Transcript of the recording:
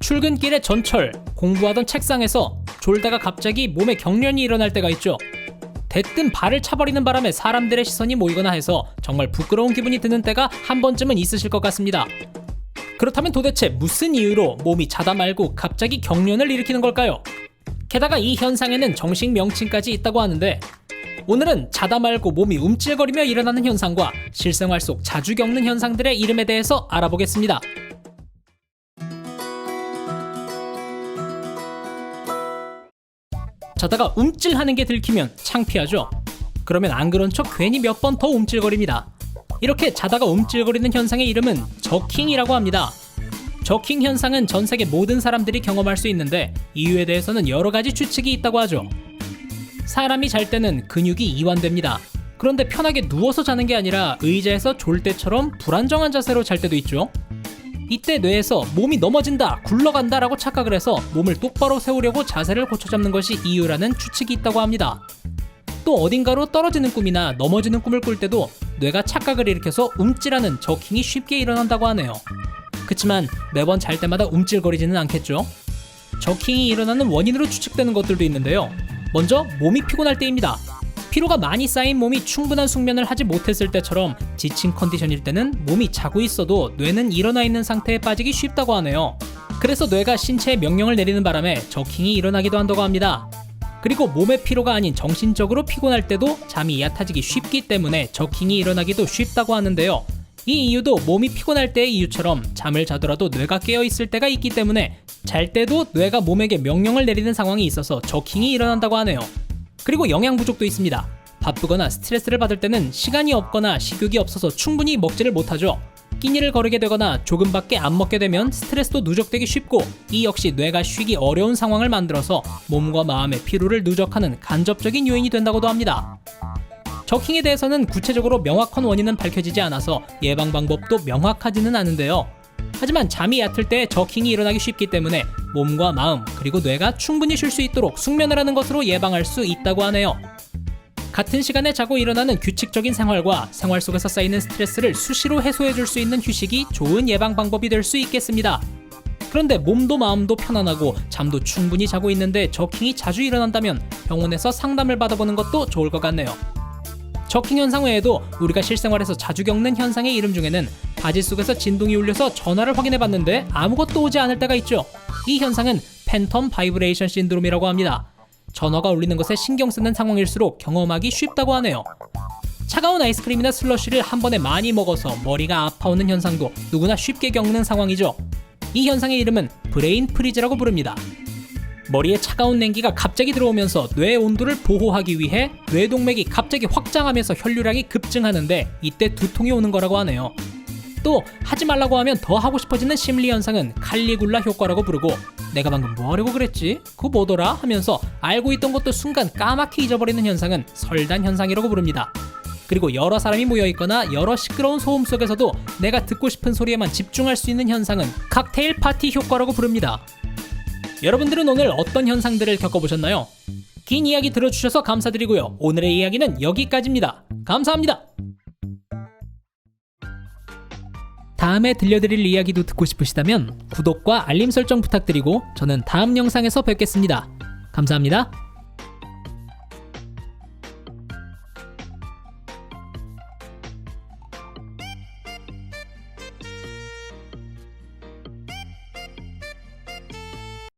출근길의 전철, 공부하던 책상에서 졸다가 갑자기 몸에 경련이 일어날 때가 있죠. 대뜸 발을 차버리는 바람에 사람들의 시선이 모이거나 해서 정말 부끄러운 기분이 드는 때가 한 번쯤은 있으실 것 같습니다. 그렇다면 도대체 무슨 이유로 몸이 자다 말고 갑자기 경련을 일으키는 걸까요? 게다가 이 현상에는 정식 명칭까지 있다고 하는데 오늘은 자다 말고 몸이 움찔거리며 일어나는 현상과 실생활 속 자주 겪는 현상들의 이름에 대해서 알아보겠습니다. 자다가 움찔하는 게 들키면 창피하죠. 그러면 안 그런 척 괜히 몇 번 더 움찔거립니다. 이렇게 자다가 움찔거리는 현상의 이름은 저킹이라고 합니다. 저킹 현상은 전 세계 모든 사람들이 경험할 수 있는데 이유에 대해서는 여러 가지 추측이 있다고 하죠. 사람이 잘 때는 근육이 이완됩니다. 그런데 편하게 누워서 자는 게 아니라 의자에서 졸 때처럼 불안정한 자세로 잘 때도 있죠. 이때 뇌에서 몸이 넘어진다, 굴러간다 라고 착각을 해서 몸을 똑바로 세우려고 자세를 고쳐잡는 것이 이유라는 추측이 있다고 합니다. 또 어딘가로 떨어지는 꿈이나 넘어지는 꿈을 꿀 때도 뇌가 착각을 일으켜서 움찔하는 저킹이 쉽게 일어난다고 하네요. 그치만 매번 잘 때마다 움찔거리지는 않겠죠. 저킹이 일어나는 원인으로 추측되는 것들도 있는데요. 먼저 몸이 피곤할 때입니다. 피로가 많이 쌓인 몸이 충분한 숙면을 하지 못했을 때처럼 지친 컨디션일 때는 몸이 자고 있어도 뇌는 일어나 있는 상태에 빠지기 쉽다고 하네요. 그래서 뇌가 신체에 명령을 내리는 바람에 저킹이 일어나기도 한다고 합니다. 그리고 몸의 피로가 아닌 정신적으로 피곤할 때도 잠이 얕아지기 쉽기 때문에 저킹이 일어나기도 쉽다고 하는데요. 이 이유도 몸이 피곤할 때의 이유처럼 잠을 자더라도 뇌가 깨어 있을 때가 있기 때문에 잘 때도 뇌가 몸에게 명령을 내리는 상황이 있어서 저킹이 일어난다고 하네요. 그리고 영양 부족도 있습니다. 바쁘거나 스트레스를 받을 때는 시간이 없거나 식욕이 없어서 충분히 먹지를 못하죠. 끼니를 거르게 되거나 조금밖에 안 먹게 되면 스트레스도 누적되기 쉽고 이 역시 뇌가 쉬기 어려운 상황을 만들어서 몸과 마음의 피로를 누적하는 간접적인 요인이 된다고도 합니다. 저킹에 대해서는 구체적으로 명확한 원인은 밝혀지지 않아서 예방 방법도 명확하지는 않은데요. 하지만 잠이 얕을 때 저킹이 일어나기 쉽기 때문에 몸과 마음 그리고 뇌가 충분히 쉴 수 있도록 숙면을 하는 것으로 예방할 수 있다고 하네요. 같은 시간에 자고 일어나는 규칙적인 생활과 생활 속에서 쌓이는 스트레스를 수시로 해소해 줄 수 있는 휴식이 좋은 예방 방법이 될 수 있겠습니다. 그런데 몸도 마음도 편안하고 잠도 충분히 자고 있는데 저킹이 자주 일어난다면 병원에서 상담을 받아보는 것도 좋을 것 같네요. 저킹 현상 외에도 우리가 실생활에서 자주 겪는 현상의 이름 중에는 바지 속에서 진동이 울려서 전화를 확인해 봤는데 아무것도 오지 않을 때가 있죠. 이 현상은 팬텀 바이브레이션 신드롬이라고 합니다. 전화가 울리는 것에 신경 쓰는 상황일수록 경험하기 쉽다고 하네요. 차가운 아이스크림이나 슬러시를 한 번에 많이 먹어서 머리가 아파오는 현상도 누구나 쉽게 겪는 상황이죠. 이 현상의 이름은 브레인 프리즈라고 부릅니다. 머리에 차가운 냉기가 갑자기 들어오면서 뇌 온도를 보호하기 위해 뇌동맥이 갑자기 확장하면서 혈류량이 급증하는데 이때 두통이 오는 거라고 하네요. 또 하지 말라고 하면 더 하고 싶어지는 심리 현상은 칼리굴라 효과라고 부르고 내가 방금 뭐 하려고 그랬지? 그거 뭐더라? 하면서 알고 있던 것도 순간 까맣게 잊어버리는 현상은 설단 현상이라고 부릅니다. 그리고 여러 사람이 모여 있거나 여러 시끄러운 소음 속에서도 내가 듣고 싶은 소리에만 집중할 수 있는 현상은 칵테일 파티 효과라고 부릅니다. 여러분들은 오늘 어떤 현상들을 겪어보셨나요? 긴 이야기 들어주셔서 감사드리고요. 오늘의 이야기는 여기까지입니다. 감사합니다. 다음에 들려드릴 이야기도 듣고 싶으시다면 구독과 알림 설정 부탁드리고 저는 다음 영상에서 뵙겠습니다. 감사합니다.